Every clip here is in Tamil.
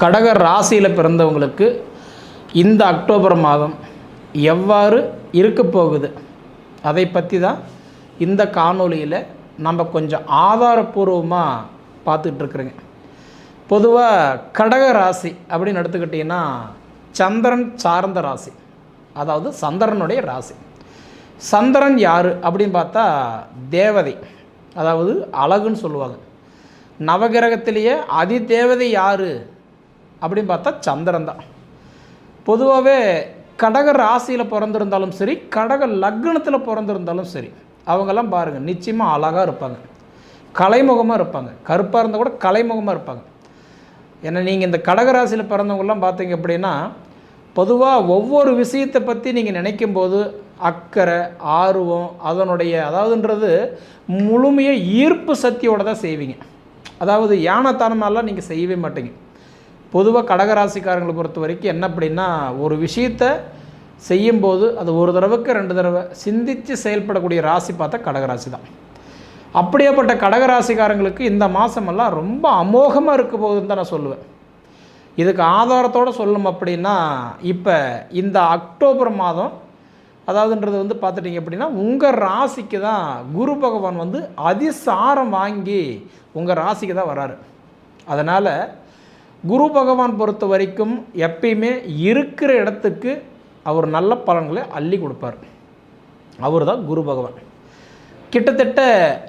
கடக ராசியில் பிறந்தவங்களுக்கு இந்த அக்டோபர் மாதம் எவ்வாறு இருக்க போகுது? அதை பற்றி தான் இந்த காணொளியில் நம்ம கொஞ்சம் ஆதாரபூர்வமாக பார்த்துட்டு பொதுவாக கடக ராசி அப்படின்னு எடுத்துக்கிட்டிங்கன்னா சந்திரன் சார்ந்த ராசி. அதாவது சந்திரனுடைய ராசி. சந்திரன் யார் அப்படின்னு பார்த்தா தேவதை. அதாவது அழகுன்னு சொல்லுவாங்க. நவகிரகத்திலேயே அதிதேவதை யார்? அப்படின்னு பார்த்தா சந்திரன் தான். பொதுவாகவே கடக ராசியில் பிறந்திருந்தாலும் சரி கடக லக்னத்தில் பிறந்திருந்தாலும் சரி அவங்கெல்லாம் பாருங்கள் நிச்சயமாக அழகாக இருப்பாங்க. கலைமுகமாக இருப்பாங்க. கருப்பாக இருந்தால் கூட கலைமுகமாக இருப்பாங்க. ஏன்னா நீங்கள் இந்த கடக ராசியில் பிறந்தவங்கலாம் பார்த்தீங்க அப்படின்னா பொதுவாக ஒவ்வொரு விஷயத்தை பற்றி நீங்கள் நினைக்கும் போது அக்கறை ஆர்வம் அதனுடைய அதாவதுன்றது முழுமையாக ஈர்ப்பு சக்தியோடு தான் செய்வீங்க. அதாவது யானைத்தனமெல்லாம் நீங்கள் செய்யவே மாட்டீங்க. பொதுவாக கடகராசிக்காரங்களை பொறுத்த வரைக்கும் என்ன அப்படின்னா ஒரு விஷயத்தை செய்யும்போது அது ஒரு தடவைக்கு ரெண்டு தடவை சிந்தித்து செயல்படக்கூடிய ராசி பார்த்தா கடகராசி தான் அப்படியேப்பட்ட கடகராசிக்காரங்களுக்கு இந்த மாதமெல்லாம் ரொம்ப அமோகமாக இருக்க போகுதுன்னு தான் நான் சொல்லுவேன். இதுக்கு ஆதாரத்தோடு சொல்லணும் அப்படின்னா இப்போ இந்த அக்டோபர் மாதம் அதாவதுன்றது வந்து பார்த்துட்டிங்க அப்படின்னா உங்கள் ராசிக்கு தான் குரு பகவான் வந்து அதிசாரம் வாங்கி உங்கள் ராசிக்கு தான் வராரு. அதனால் குரு பகவான் பொறுத்த வரைக்கும் எப்பயுமே இருக்கிற இடத்துக்கு அவர் நல்ல பலன்களை அள்ளி கொடுப்பார். அவர் தான் குரு பகவான். கிட்டத்தட்ட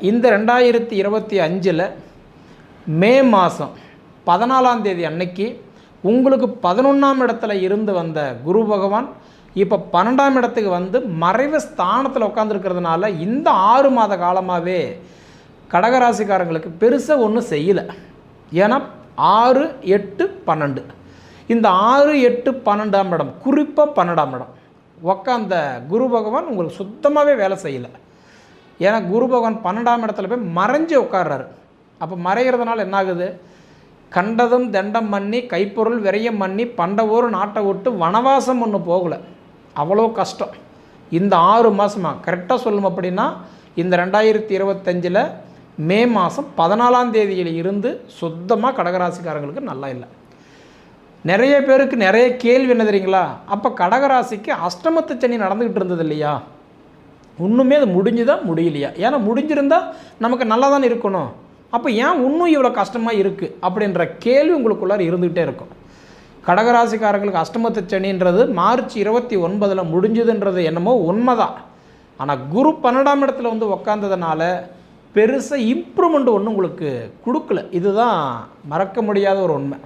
இந்த ரெண்டாயிரத்தி இருபத்தி அஞ்சில் மே மாதம் பதினாலாம் தேதி அன்னைக்கு உங்களுக்கு பதினொன்றாம் இடத்துல இருந்து வந்த குரு பகவான் இப்போ பன்னெண்டாம் இடத்துக்கு வந்து மறைவு ஸ்தானத்தில் உட்காந்துருக்கிறதுனால இந்த ஆறு மாத காலமாகவே கடகராசிக்காரங்களுக்கு பெருசாக ஒன்றும் செய்யலை. ஏன்னா ஆறு எட்டு பன்னெண்டு. இந்த ஆறு எட்டு பன்னெண்டாம் இடம் குறிப்பாக பன்னெண்டாம் இடம். உக்காந்த குரு பகவான் உங்களுக்கு சுத்தமாகவே வேலை செய்யலை. ஏன்னா குரு பகவான் பன்னெண்டாம் இடத்துல போய் மறைஞ்சு உட்கார்றாரு அப்போ மறைகிறதுனால என்ன ஆகுது கண்டதும் தண்டம் பண்ணி கைப்பொருள் விரயம் பண்ணி பண்டவோர் நாட்டை விட்டு வனவாசம் ஒன்று போகலை. அவ்வளோ கஷ்டம். இந்த ஆறு மாதமாக கரெக்டாக சொல்லணும் அப்படின்னா இந்த ரெண்டாயிரத்தி இருபத்தஞ்சில் மே மாதம் பதினாலாம் தேதியில் இருந்து சுத்தமாக கடகராசிக்காரங்களுக்கு நல்லா இல்லை. நிறைய பேருக்கு நிறைய கேள்வி என்ன தெரியுங்களா? அப்போ கடகராசிக்கு அஷ்டமத்து சனி நடந்துக்கிட்டு இருந்தது இல்லையா? இன்னுமே அது முடிஞ்சுதா முடியலையா? ஏன்னா முடிஞ்சிருந்தால் நமக்கு நல்லா தானே இருக்கணும். அப்போ ஏன் இன்னும் இவ்வளோ கஷ்டமாக இருக்குது அப்படின்ற கேள்வி உங்களுக்குள்ளார இருந்துகிட்டே இருக்கும். கடகராசிக்காரங்களுக்கு அஷ்டமத்து சனின்றது மார்ச் இருபத்தி ஒன்பதில் முடிஞ்சதுன்றது என்னமோ உண்மைதான். ஆனால் குரு பன்னெண்டாம் இடத்துல வந்து உக்காந்ததுனால பெருசாக இம்ப்ரூவ்மெண்ட் ஒன்றும் உங்களுக்கு கொடுக்கல. இதுதான் மறக்க முடியாத ஒரு உண்மை.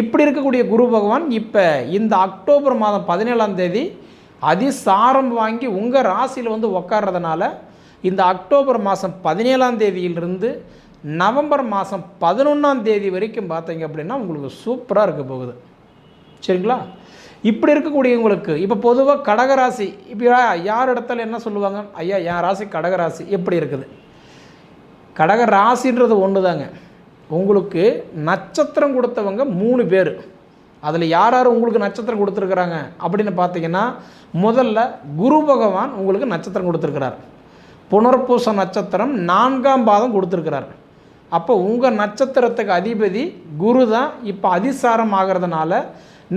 இப்படி இருக்கக்கூடிய குரு பகவான் இப்போ இந்த அக்டோபர் மாதம் பதினேழாம் தேதி அதிசாரம் வாங்கி உங்கள் ராசியில் வந்து உக்காடுறதுனால இந்த அக்டோபர் மாதம் பதினேழாம் தேதியிலிருந்து நவம்பர் மாதம் பதினொன்றாம் தேதி வரைக்கும் பார்த்தீங்க அப்படின்னா உங்களுக்கு சூப்பராக இருக்க போகுது. சரிங்களா? இப்படி இருக்கக்கூடியவங்களுக்கு இப்போ பொதுவாக கடகராசி இப்போ யார் இடத்துல என்ன சொல்லுவாங்க? ஐயா என் ராசி கடகராசி எப்படி இருக்குது? கடக ராசின்றது ஒன்று தாங்க உங்களுக்கு நட்சத்திரம் கொடுத்தவங்க மூணு பேர். அதில் யார் யார் உங்களுக்கு நட்சத்திரம் கொடுத்துருக்குறாங்க? அப்படின்னு பார்த்தீங்கன்னா முதல்ல குரு பகவான் உங்களுக்கு நட்சத்திரம் கொடுத்துருக்கிறார். புனர்பூச நட்சத்திரம் நான்காம் பாதம் கொடுத்துருக்கிறார். அப்போ உங்கள் நட்சத்திரத்துக்கு அதிபதி குரு தான் இப்போ அதிசாரம் ஆகிறதுனால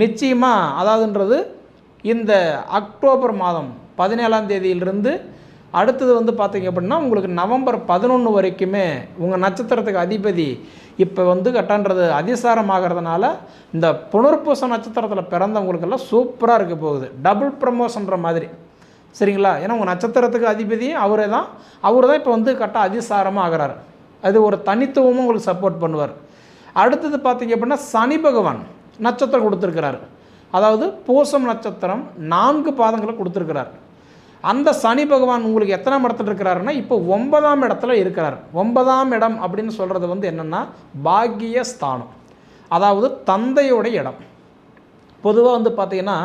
நிச்சயமாக அதாவதுன்றது இந்த அக்டோபர் மாதம் பதினேழாம் தேதியிலிருந்து அடுத்தது வந்து பார்த்தீங்க அப்படின்னா உங்களுக்கு நவம்பர் பதினொன்று வரைக்குமே உங்கள் நட்சத்திரத்துக்கு அதிபதி இப்போ வந்து கட்டான்றது அதிசாரம் ஆகிறதுனால இந்த புனர்பூச நட்சத்திரத்தில் பிறந்தவங்களுக்கெல்லாம் சூப்பராக இருக்க போகுது. டபுள் ப்ரமோஷன்ற மாதிரி. சரிங்களா? ஏன்னா உங்கள் நட்சத்திரத்துக்கு அதிபதி அவரே தான். அவர் தான் இப்போ வந்து கரெக்டாக அதிசாரமாக ஆகிறார் அது ஒரு தனித்துவமும் உங்களுக்கு சப்போர்ட் பண்ணுவார். அடுத்தது பார்த்தீங்க அப்படின்னா சனி பகவான் நட்சத்திரம் கொடுத்துருக்கிறார். அதாவது பூசம் நட்சத்திரம் நான்கு பாதங்களை கொடுத்துருக்கிறார். அந்த சனி பகவான் உங்களுக்கு எத்தனாம் இடத்துல இருக்கிறாருன்னா இப்போ ஒன்பதாம் இடத்துல இருக்கிறார். ஒன்பதாம் இடம் அப்படின்னு சொல்கிறது வந்து என்னென்னா பாக்கிய ஸ்தானம் அதாவது தந்தையோடைய இடம். பொதுவாக வந்து பார்த்தீங்கன்னா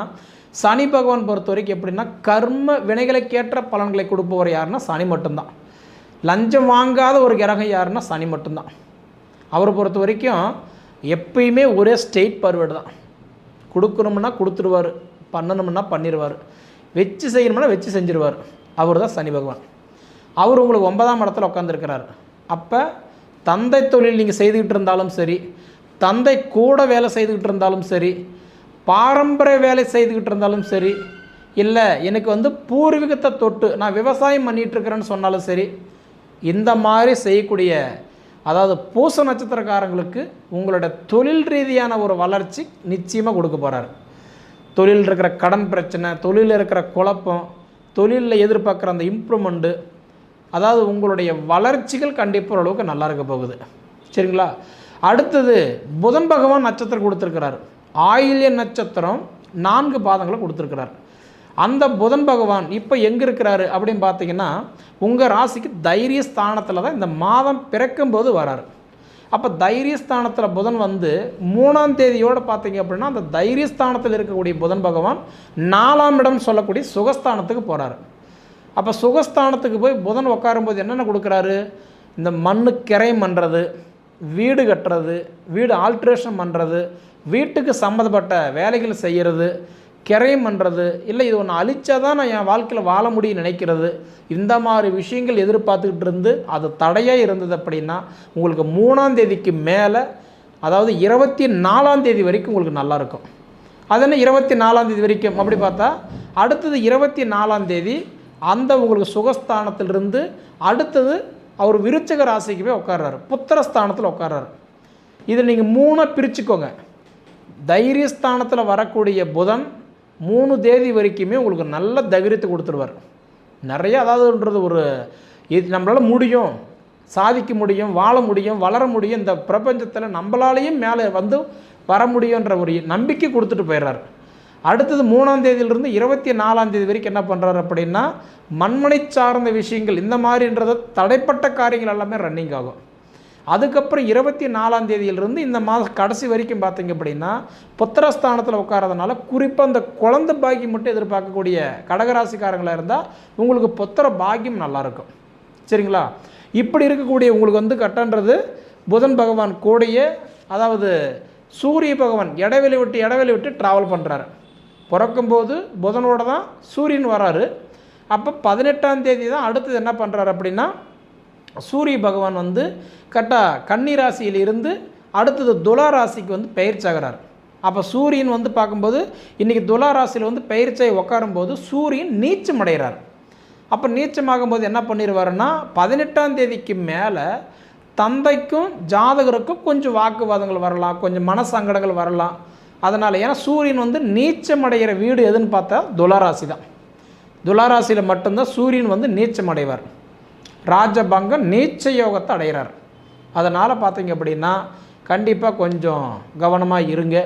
சனி பகவான் பொறுத்த வரைக்கும் எப்படின்னா கர்ம வினைகளுக்கேற்ற பலன்களை கொடுப்பவர் யாருன்னா சனி மட்டும்தான். லஞ்சம் வாங்காத ஒரு கிரகம் யாருன்னா சனி மட்டும்தான். அவரை பொறுத்த வரைக்கும் எப்பயுமே ஒரே ஸ்டேட் பர்வேர்டு தான் கொடுக்கணும்னா கொடுத்துருவார் பண்ணணும்னா பண்ணிடுவார் வச்சு செய்யணும்னா வச்சு செஞ்சிருவார். அவர் தான் சனி பகவான். அவர் உங்களுக்கு ஒன்பதாம் இடத்துல உட்காந்துருக்கிறார் அப்போ தந்தை தொழில் நீங்கள் செய்துக்கிட்டு இருந்தாலும் சரி தந்தை கூட வேலை செய்துக்கிட்டு இருந்தாலும் சரி பாரம்பரிய வேலை செய்துக்கிட்டு இருந்தாலும் சரி இல்லை எனக்கு வந்து பூர்வீகத்தை தொட்டு நான் விவசாயம் பண்ணிகிட்ருக்கிறேன்னு சொன்னாலும் சரி இந்த மாதிரி செய்யக்கூடிய அதாவது பூச நட்சத்திரக்காரங்களுக்கு உங்களோட தொழில் ரீதியான ஒரு வளர்ச்சி நிச்சயமாக கொடுக்க போகிறாரு தொழில் இருக்கிற கடன் பிரச்சனை தொழிலில் இருக்கிற குழப்பம் தொழிலில் எதிர்பார்க்குற அந்த இம்ப்ரூவ்மெண்ட்டு அதாவது உங்களுடைய வளர்ச்சிகள் கண்டிப்பாக ஓரளவுக்கு நல்லா இருக்க போகுது. சரிங்களா? அடுத்தது புதன் பகவான் நட்சத்திரம் கொடுத்துருக்கிறார். ஆயில்ய நட்சத்திரம் நான்கு பாதங்களை கொடுத்துருக்கிறார். அந்த புதன் பகவான் இப்போ எங்கே இருக்கிறாரு அப்படின்னு பார்த்தீங்கன்னா உங்கள் ராசிக்கு தைரிய ஸ்தானத்தில் தான் இந்த மாதம் பிறக்கும்போது வராரு. அப்போ தைரியஸ்தானத்தில் புதன் வந்து மூணாம் தேதியோடு பார்த்தீங்க அப்படின்னா அந்த தைரியஸ்தானத்தில் இருக்கக்கூடிய புதன் பகவான் நாலாம் இடம் சொல்லக்கூடிய சுகஸ்தானத்துக்கு போகிறாரு அப்போ சுகஸ்தானத்துக்கு போய் புதன் உட்காரும்போது என்னென்ன கொடுக்குறாரு? இந்த மண்ணு கிரை பண்ணுறது வீடு கட்டுறது வீடு ஆல்ட்ரேஷன் பண்ணுறது வீட்டுக்கு சம்மந்தப்பட்ட வேலைகள் செய்கிறது கிரையம் பண்ணுறது இல்லை இது ஒன்று அழிச்சா தான் நான் என் வாழ்க்கையில் வாழ முடியும் நினைக்கிறது. இந்த மாதிரி விஷயங்கள் எதிர்பார்த்துக்கிட்டு இருந்து அது தடையாக இருந்தது அப்படின்னா உங்களுக்கு மூணாம் தேதிக்கு மேலே அதாவது இருபத்தி நாலாம் தேதி வரைக்கும் உங்களுக்கு நல்லாயிருக்கும் அதென்ன அது என்ன இருபத்தி நாலாம் தேதி வரைக்கும்? அப்படி பார்த்தா அடுத்தது இருபத்தி நாலாம் தேதி அந்த உங்களுக்கு சுகஸ்தானத்திலிருந்து அடுத்தது அவர் விருச்சக ராசிக்கு போய் உட்கார்றாரு. புத்திரஸ்தானத்தில் உட்கார்றாரு. இதை நீங்கள் மூணாக பிரிச்சுக்கோங்க. தைரியஸ்தானத்தில் வரக்கூடிய புதன் மூணு தேதி வரைக்குமே உங்களுக்கு நல்ல தைரியத்தை கொடுத்துருவார். நிறைய அதாவதுன்றது ஒரு இது நம்மளால் முடியும். சாதிக்க முடியும் வாழ முடியும் வளர முடியும். இந்த பிரபஞ்சத்தில் நம்மளாலேயும் மேலே வந்து வர முடியுன்ற ஒரு நம்பிக்கை கொடுத்துட்டு போயிடுறாரு. அடுத்தது மூணாம் தேதியிலிருந்து இருபத்தி நாலாம் தேதி வரைக்கும் என்ன பண்ணுறாரு அப்படின்னா மண்மனை சார்ந்த விஷயங்கள் இந்த மாதிரின்றத தடைப்பட்ட காரியங்கள் எல்லாமே ரன்னிங் ஆகும். அதுக்கப்புறம் இருபத்தி நாலாம் தேதியிலிருந்து இந்த மாதம் கடைசி வரைக்கும் பார்த்தீங்க அப்படின்னா புத்திரஸ்தானத்தில் உட்காரதுனால குறிப்பாக அந்த குழந்தை பாக்கியம் மட்டும் எதிர்பார்க்கக்கூடிய கடகராசிக்காரங்களாக இருந்தால் உங்களுக்கு புத்திர பாக்கியம் நல்லாயிருக்கும் சரிங்களா? இப்படி இருக்கக்கூடிய உங்களுக்கு வந்து கட்டன்றது புதன் பகவான் கூடயே அதாவது சூரிய பகவான் இடைவெளி விட்டு இடைவெளி விட்டு ட்ராவல் பண்ணுறாரு பிறக்கும்போது புதனோட தான் சூரியன் வராரு. அப்போ பதினெட்டாம் தேதி தான் அடுத்தது என்ன பண்ணுறாரு அப்படின்னா சூரிய பகவான் வந்து கரெக்டாக கன்னி ராசியில் இருந்து அடுத்தது துலா ராசிக்கு வந்து பயிற்சியாகிறார் அப்போ சூரியன் வந்து பார்க்கும்போது இன்றைக்கி துலா ராசியில் வந்து பயிற்சியை உட்காரும்போது சூரியன் நீச்சம் அடைகிறார். அப்போ நீச்சமாகும்போது என்ன பண்ணிடுவாருன்னா பதினெட்டாம் தேதிக்கு மேலே தந்தைக்கும் ஜாதகருக்கும் கொஞ்சம் வாக்குவாதங்கள் வரலாம் கொஞ்சம் மனசங்கடங்கள் வரலாம். அதனால் ஏன்னா சூரியன் வந்து நீச்சம் அடைகிற வீடு எதுன்னு பார்த்தா துலாராசி தான் துலாராசியில் மட்டும்தான் சூரியன் வந்து நீச்சம் அடைவார். ராஜபங்கம் நீச்ச யோகத்தை அடைகிறார். அதனால் பார்த்தீங்க அப்படின்னா கண்டிப்பாக கொஞ்சம் கவனமாக இருங்க.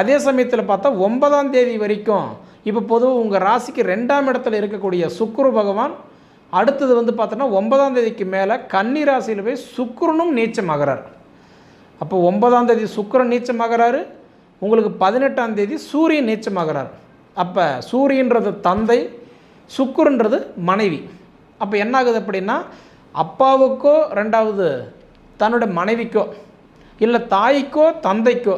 அதே சமயத்தில் பார்த்தா ஒன்பதாம் தேதி வரைக்கும் இப்போ பொதுவாக உங்கள் ராசிக்கு ரெண்டாம் இடத்துல இருக்கக்கூடிய சுக்குரு பகவான் அடுத்தது வந்து பார்த்தோன்னா ஒன்பதாம் தேதிக்கு மேலே கன்னி ராசியில் போய் சுக்குரனும் நீச்சமாகிறார். அப்போ ஒன்பதாம் தேதி சுக்கரன் நீச்சமாகிறாரு உங்களுக்கு பதினெட்டாம் தேதி சூரியன் நீச்சமாகிறார். அப்போ சூரியன்றது தந்தை சுக்குருன்றது மனைவி. அப்போ என்ன ஆகுது அப்படின்னா அப்பாவுக்கோ ரெண்டாவது தன்னோட மனைவிக்கோ இல்லை தாய்க்கோ தந்தைக்கோ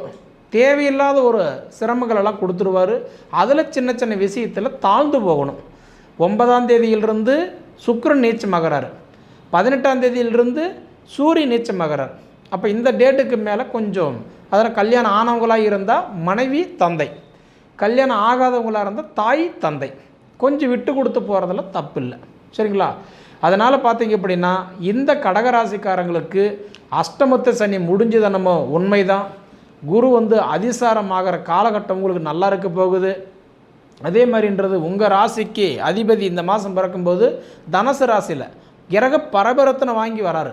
தேவையில்லாத ஒரு சிரமங்கள் எல்லாம் கொடுத்துருவார். அதில் சின்ன சின்ன விஷயத்தில் தாழ்ந்து போகணும். ஒன்பதாம் தேதியிலிருந்து சுக்கிரன் நீச்சமாகிறார். பதினெட்டாம் தேதியிலிருந்து சூரியன் நீச்சமாகிறார். அப்போ இந்த டேட்டுக்கு மேலே கொஞ்சம் அதில் கல்யாணம் ஆனவங்களாக இருந்தால் மனைவி தந்தை. கல்யாணம் ஆகாதவங்களாக இருந்தால் தாய் தந்தை. கொஞ்சம் விட்டு கொடுத்து போகிறதுல தப்பு இல்லை சரிங்களா? அதனால் பார்த்தீங்க அப்படின்னா இந்த கடகராசிக்காரங்களுக்கு அஷ்டமத்து சனி முடிஞ்சது நம்ம உண்மைதான். குரு வந்து அதிசாரமாகிற காலகட்டம் உங்களுக்கு நல்லா இருக்க போகுது. அதே மாதிரின்றது உங்கள் ராசிக்கு அதிபதி இந்த மாதம் பிறக்கும்போது தனுசு ராசியில் கிரக பரபரத்தனை வாங்கி வராரு.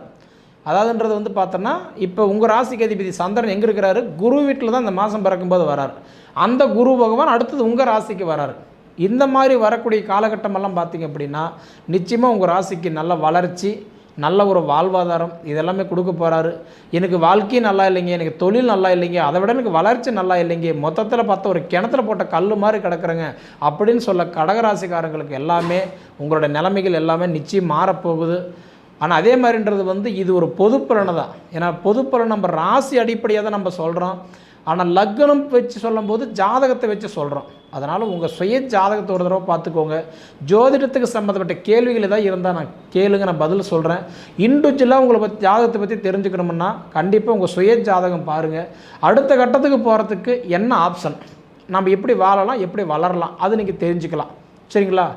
அதாவதுன்றது வந்து பார்த்தோன்னா இப்போ உங்கள் ராசிக்கு அதிபதி சந்திரன் எங்கே இருக்கிறாரு? குரு வீட்டில் தான் இந்த மாதம் பிறக்கும்போது வரார். அந்த குரு பகவான் அடுத்தது உங்கள் ராசிக்கு வராரு. இந்த மாதிரி வரக்கூடிய காலகட்டமெல்லாம் பார்த்திங்க அப்படின்னா நிச்சயமாக உங்கள் ராசிக்கு நல்ல வளர்ச்சி நல்ல ஒரு வாழ்வாதாரம் இதெல்லாமே கொடுக்க போகிறாரு எனக்கு வாழ்க்கையும் நல்லா இல்லைங்க எனக்கு தொழில் நல்லா இல்லைங்க அதை விட எனக்கு வளர்ச்சி நல்லா இல்லைங்க மொத்தத்தில் பார்த்தா ஒரு கிணத்துல போட்ட கல் மாதிரி கிடக்குறேங்க அப்படின்னு சொல்ல கடகராசிக்காரங்களுக்கு எல்லாமே உங்களோட நிலைமைகள் எல்லாமே நிச்சயம் மாறப்போகுது. ஆனால் அதே மாதிரின்றது வந்து இது ஒரு பொது பலனை தான். ஏன்னா பொது பலன் நம்ம ராசி அடிப்படையாக தான் நம்ம சொல்கிறோம் ஆனால் லக்னம் வச்சு சொல்லும்போது ஜாதகத்தை வச்சு சொல்கிறோம் அதனால் உங்கள் சுய ஜாதகத்தை ஒரு தடவை பார்த்துக்கோங்க. ஜோதிடத்துக்கு சம்மந்தப்பட்ட கேள்விகள் ஏதாவது இருந்தால் நான் கேளுங்க நான் பதில் சொல்கிறேன் இண்டிவிஜுவலாக உங்களை பற்றி ஜாதகத்தை பற்றி தெரிஞ்சுக்கணும்னா கண்டிப்பாக உங்கள் சுய ஜாதகம் பாருங்கள் அடுத்த கட்டத்துக்கு போகிறதுக்கு என்ன ஆப்ஷன் நம்ம எப்படி வாழலாம் எப்படி வளரலாம் அது நீங்கள் தெரிஞ்சுக்கலாம். சரிங்களா?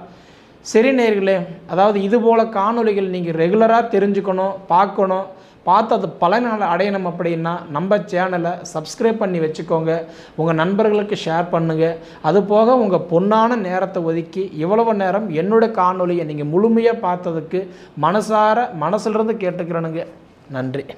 சரி நேர்களே அதாவது இது போல் காணொளிகள் நீங்கள் ரெகுலராக தெரிஞ்சுக்கணும் பார்க்கணும். பார்த்து அது நாள் அடையணும் அப்படின்னா நம்ம சேனலை சப்ஸ்கிரைப் பண்ணி வச்சுக்கோங்க. உங்கள் நண்பர்களுக்கு ஷேர் பண்ணுங்கள் அது போக உங்கள் பொன்னான நேரத்தை ஒதுக்கி இவ்வளவு நேரம் என்னோட காணொலியை நீங்கள் முழுமையாக பார்த்ததுக்கு மனசார மனசிலிருந்து கேட்டுக்கிறேனுங்க. நன்றி.